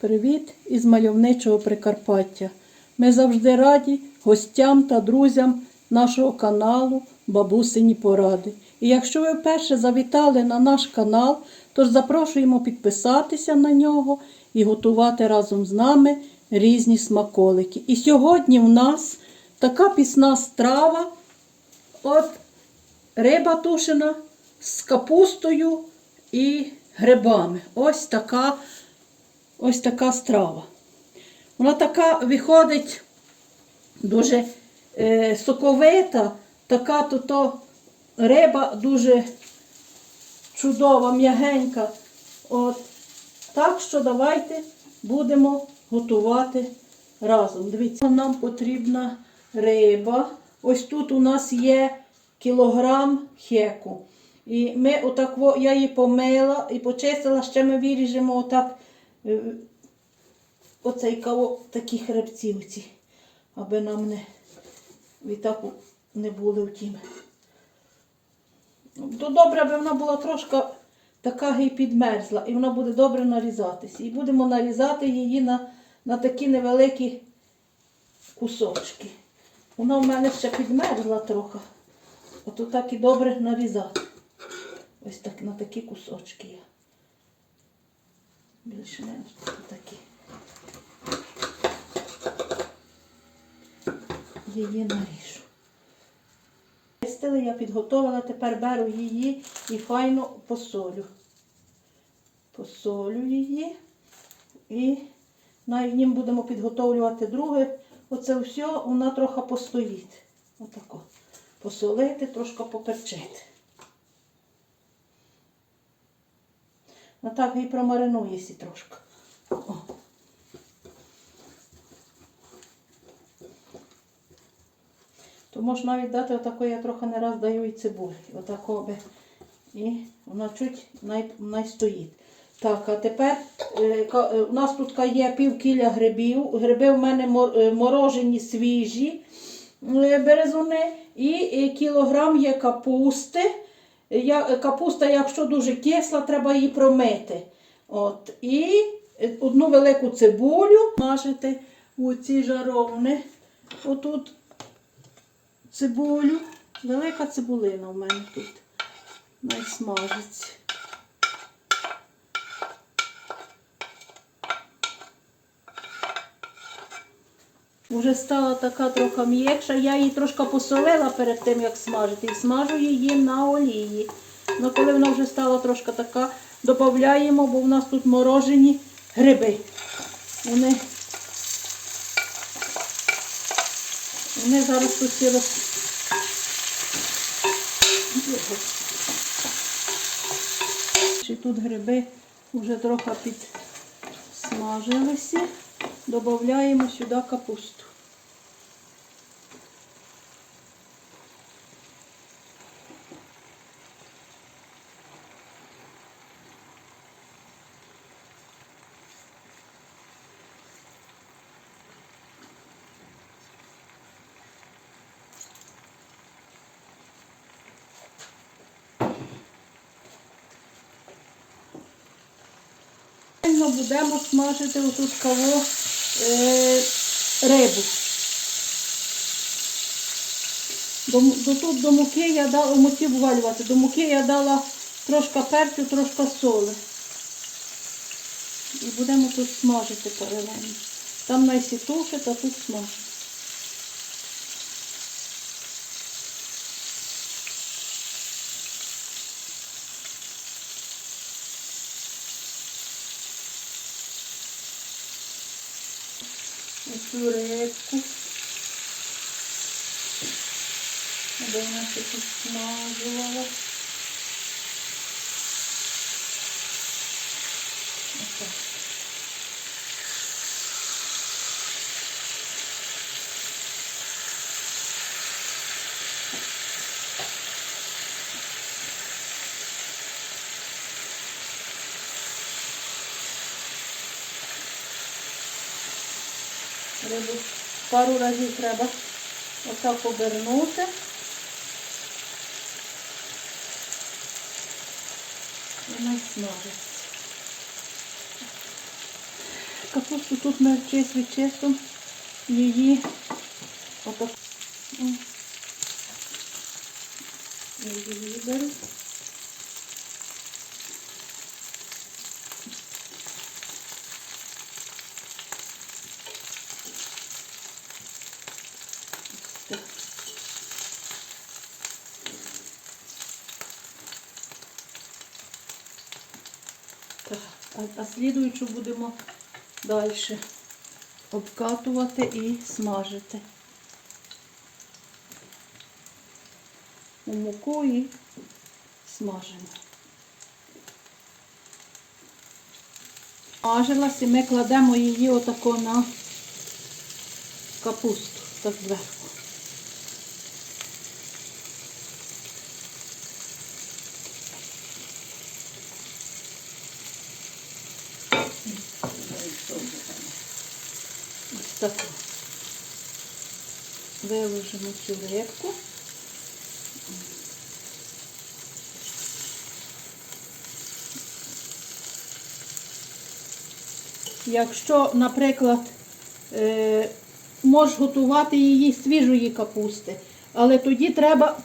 Привіт із мальовничого Прикарпаття. Ми завжди раді гостям та друзям нашого каналу Бабусині Поради. І якщо ви вперше завітали на наш канал, то запрошуємо підписатися на нього і готувати разом з нами різні смаколики. І сьогодні в нас така пісна страва. От риба тушена з капустою і грибами. Ось така, ось така страва. Вона така виходить дуже е, соковита, така то, то риба дуже чудова, м'ягенька. От. Так що давайте будемо готувати разом. Дивіться, нам потрібна риба. Ось тут у нас є кілограм хеку. І ми отак, я її помила і почистила, ще ми виріжемо отак, оцей каво, такі хребці оці, аби нам не, відтак не були втім. То добре, аби вона була трошки така гей підмерзла, і вона буде добре нарізатися. І будемо нарізати її на, на такі невеликі кусочки. Вона в мене ще підмерзла трохи. Ото так і добре нарізати. Ось так на такі кусочки я. Більше менш такі. Її наріжу. Чистили, я підготувала, тепер беру її і файно посолю. Посолю її і навіть ним будемо підготовлювати друге. Оце все вона трохи постоїть. Отако. Посолити, трошки поперчити. А так і промаринуєся трошки. О. То можна навіть дати отако, я трохи не раз даю і цибулі. Отако би. І вона чуть най, най. Так, а тепер е, е, у нас тут є пів кіля грибів. Гриби в мене е, морожені свіжі березуни. І кілограм є капусти. Е, капуста, якщо дуже кисла, треба її промити. От. І одну велику цибулю мажете у ці жаровни. Отут цибулю. Велика цибулина в мене тут. Найсмажиться. Уже стала така трохи м'якша. Я її трошки посолила перед тим, як смажити. І смажу її на олії. Ну, коли вона вже стала трошки така, додаємо, бо в нас тут морожені гриби. Вони, вони зараз тут всі роз... Тут гриби вже трохи підсмажилися. Додаємо сюди капусту. Будемо смажити отут каву е, рибу. До, до, тут до муки я дала, муці ввалювати, до муки я дала трошки перцю, трошки соли. І будемо тут смажити паралельно. Там найсітушить, та тут смажити. Оцю рибку. Аби вона ще підсмажувала. Отак. Рибу пару разів треба отак обернути. І насмажиться. Капусту тут ми час від часом її отак. Я її беру. Так. Так, а, слідуючу будемо далі обкатувати і смажити. У муку і смажимо. Смажилась і ми кладемо її отако на капусту, так зверху. Так. Виложимо цю рибку. Якщо, наприклад, е, можеш готувати її свіжої капусти, але тоді треба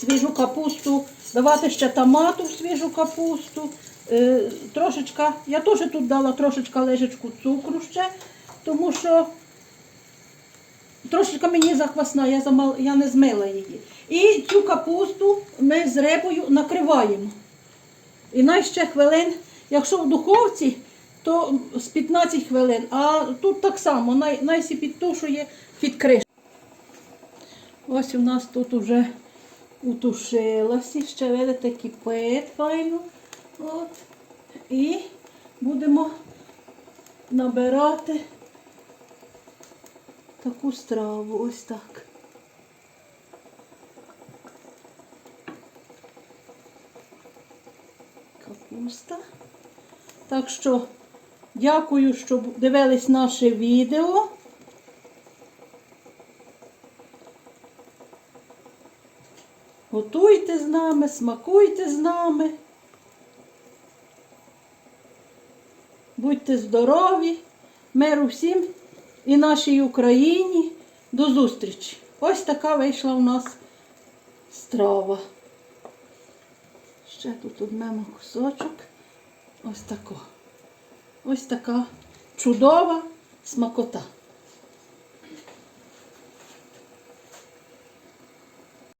свіжу капусту, давати ще томату в свіжу капусту. Е, трошечка, я теж тут дала трошечка лежечку цукру ще, тому що трошечка мені захвасна, я, замал, я не змила її. І цю капусту ми з рибою накриваємо. І най ще хвилин, якщо в духовці, то з 15 хвилин, а тут так само, най, най сі підтушує під кришку. Ось у нас тут уже утушилося, ще видите, кипить файно. От. І будемо набирати таку страву, ось так. Капуста. Так що дякую, що дивились наше відео. Готуйте з нами, смакуйте з нами. Будьте здорові, миру всім і нашій Україні. До зустрічі! Ось така вийшла у нас страва. Ще тут однемо кусочок. Ось тако. Ось така чудова смакота.